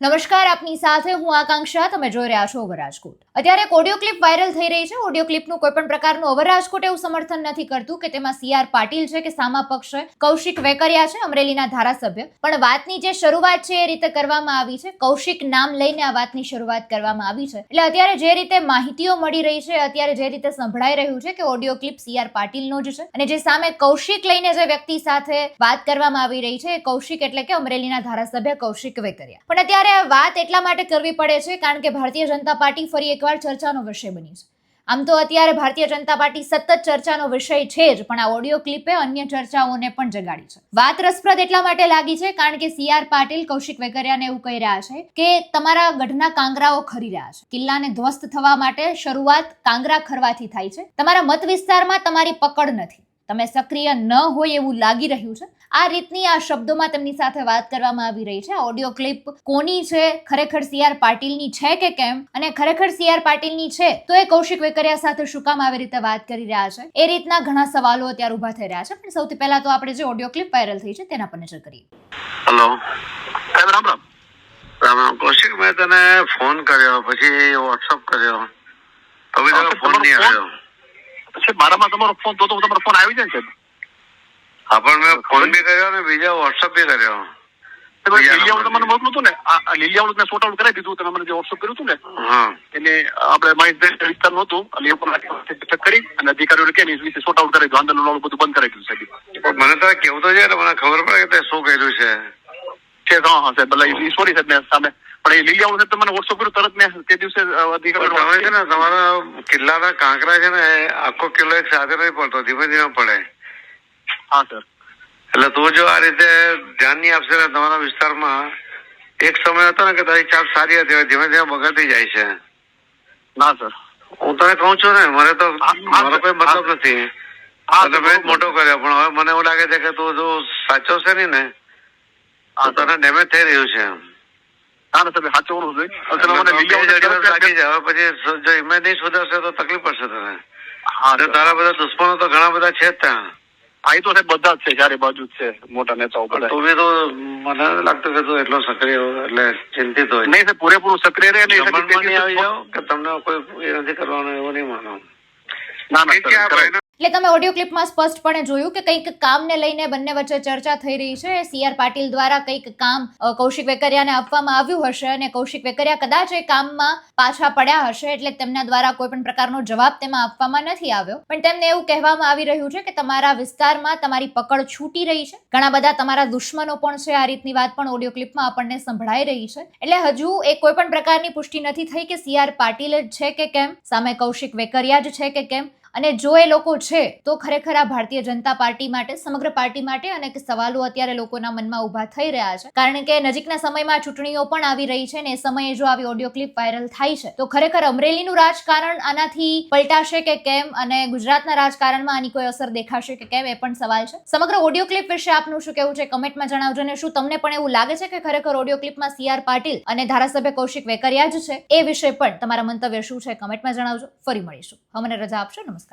નમસ્કાર, આપની સાથે હું આકાંક્ષા, તમે જોઈ રહ્યા છો ઓવરરાજકોટ અત્યારે એક ઓડિયો ક્લિપ વાયરલ થઈ રહી છે. ઓડિયો ક્લિપનું કોઈ પણ પ્રકારનું ઓવરરાજકોટ એવું સમર્થન નથી કરતું કે તેમાં સીઆર પાટીલ છે કે સામા પક્ષ છે, કૌશિક વેકરિયા છે, અમરેલીના ધારાસભ્ય. પણ વાતની જે શરૂઆત છે એ રીતે કરવામાં આવી છે. કૌશિક નામ લઈને આ વાતની શરૂઆત કરવામાં આવી છે. એટલે અત્યારે જે રીતે માહિતીઓ મળી રહી છે, અત્યારે જે રીતે સંભળાઈ રહ્યું છે કે ઓડિયો ક્લિપ સીઆર પાટીલનો જ છે. અને જે સામે કૌશિક લઈને જે વ્યક્તિ સાથે વાત કરવામાં આવી રહી છે, કૌશિક એટલે કે અમરેલીના ધારાસભ્ય કૌશિક વેકરિયા. પણ અત્યારે આ વાત એટલા માટે કરવી પડે છે કારણ કે ભારતીય જનતા પાર્ટી ફરી એકવાર ચર્ચાનો વિષય બની છે. આમ તો અત્યારે ભારતીય જનતા પાર્ટી સતત ચર્ચાનો વિષય છે જ, પણ આ ઓડિયો ક્લિપે અન્ય ચર્ચાઓને પણ જગાડી છે. વાત રસપ્રદ એટલા માટે લાગી છે કારણ કે સીઆર પાટીલ, કૌશિક વેકરિયાને એવું કહી રહ્યા છે કે તમારા ગઢના કાંગરાઓ ખરી રહ્યા છે. કિલ્લાને ધ્વસ્ત થવા માટે શરૂઆત કાંગરા ખરવાથી થાય છે. તમારા મત વિસ્તારમાં તમારી પકડ નથી. તમે સક્રિય ન હોય એવું લાગી રહ્યું છે. આ રીતની આ શબ્દોમાં તેમની સાથે વાત કરવામાં આવી રહી છે. આ ઓડિયો ક્લિપ કોની છે? ખરેખર સીઆર પાટીલની છે કે કેમ? અને ખરેખર સીઆર પાટીલની છે તો એ કૌશિક વેકરિયા સાથે શું કામ આવી રીતે વાત કરી રહ્યા છે? એ રીતના ઘણા સવાલો અત્યારે ઊભા થઈ રહ્યા છે. પણ સૌથી પહેલા તો આપણે જે ઓડિયો ક્લિપ વાયરલ થઈ છે તેના પર નજર કરીએ. હેલો રામ રામ. રામ રામ. કૌશિક મેં તને ફોન કર્યો પછી વોટ્સઅપ કર્યો. તો બી તારો હા, ફોન નહીં આવ્યો. સાહેબ મારામાં તમારો ફોન તો તો તમારો ફોન આવી જાય છે હા પણ મેં ફોન બી કર્યો ને બીજા વોટ્સઅપ બી કર્યો. મોકલું હતું ને. લીલિયાવાળું મેં આઉટ કરાવી દીધું તમે મને જે વોટ્સઅપ કર્યું હતું ને હા. એને આપણે માહિતી વિસ્તારનું હતું. એટલે એ પણ ચેક કરી અને અધિકારીઓને કેમ એ વિશે સોર્ટ આઉટ કરી દીધું. આંદોલન બધું બંધ કરાવી દીધું સાહેબ. મને તારે કેવું તો છે મને ખબર પડે કે તે શું કર્યું છે. છે હા હશે એટલે સોરી સાહેબ મેં સામે પણ એ લીલિયાવાળું સાહેબ તમને વોટ્સઅપ કર્યું તરત મેં તે દિવસે અધિકારી છે ને તમારા કિલ્લાના કાંકરા છે ને આખો કિલ્લો એક સાથે નહીં પડતો ધીમે ધીમે પડે. હા સર. એટલે તું જો આ રીતે ધ્યાન નહીં આપશે ને તમારા વિસ્તારમાં એક સમય હતો ને કે તારી ચાપ સારી હતી ધીમે ધીમે બગડતી જાય છે. ના સર. હું તને કહું છું ને મને તો મારો કોઈ મતલબ નથી. મોટો કર્યો પણ હવે મને એવું લાગે છે કે તું જો સાચો છે ને તને ડેમેજ થઈ રહ્યું છે. ના જોઈએ તમે મને તો હવે પછી જો નહીં સુધરશે તકલીફ પડશે તને. હા તારા બધા દુશ્મનો તો ઘણા બધા છે ત્યાં. હા તો સાહેબ બધા જ છે ચારે બાજુ જ છે મોટા નેતાઓ બધા. તું તો મને લાગતું કે તું એટલો સક્રિય એટલે ચિંતિત હોય. નહીં પૂરેપૂરું સક્રિય રહે નહીં આવી તે કે તમને કોઈ એ નથી કરવાનું એવું નહીં માનો. ના ના એટલે તમે ઓડિયો ક્લિપમાં સ્પષ્ટપણે જોયું કે કંઈક કામને લઈને બંને વચ્ચે ચર્ચા થઈ રહી છે? સીઆર પાટીલ દ્વારા કંઈક કામ કૌશિક વેકરિયાને આપવામાં આવ્યું હશે અને કૌશિક વેકરિયા કદાચ એ કામમાં પાછા પડ્યા હશે એટલે તેમના દ્વારા કોઈ પણ પ્રકારનો જવાબ તેમાં આપવામાં નથી આવ્યો. પણ તેમને એવું કહેવામાં આવી રહ્યું છે કે તમારા વિસ્તારમાં તમારી પકડ છૂટી રહી છે. ઘણા બધા તમારા દુશ્મનો પણ છે. આ રીતની વાત પણ ઓડિયો ક્લિપમાં આપણને સંભળાઈ રહી છે. એટલે હજુ એ કોઈ પણ પ્રકારની પુષ્ટિ નથી થઈ કે સીઆર પાટીલ જ છે કે કેમ? સામે કૌશિક વેકરિયા જ છે કે કેમ? અને જો એ લોકો છે, તો ખરેખર આ ભારતીય જનતા પાર્ટી માટે, સમગ્ર પાર્ટી માટે અને સવાલો અત્યારે લોકોના મનમાં ઊભા થઈ રહ્યા છે. કારણ કે નજીકના સમયમાં ચૂંટણીઓ પણ આવી રહી છે ને એ સમયે જો આવી ઓડિયો ક્લિપ વાયરલ થાય છે, તો ખરેખર અમરેલીનું રાજકારણ આનાથી પલટાશે કે કેમ અને ગુજરાતના રાજકારણમાં આની કોઈ અસર દેખાશે કે કેમ એ પણ સવાલ છે. સમગ્ર ઓડિયો ક્લિપ વિશે આપનું શું કેવું છે? કમેન્ટમાં જણાવજો ને શું તમને પણ એવું લાગે છે કે ખરેખર ઓડિયો ક્લિપમાં સીઆર પાટીલ અને ધારાસભ્ય કૌશિક વેકરિયા જ છે? એ વિશે પણ તમારા મંતવ્ય શું છે? કમેન્ટમાં જણાવજો. ફરી મળીશું. અમને રજા આપશો. નમસ્કાર.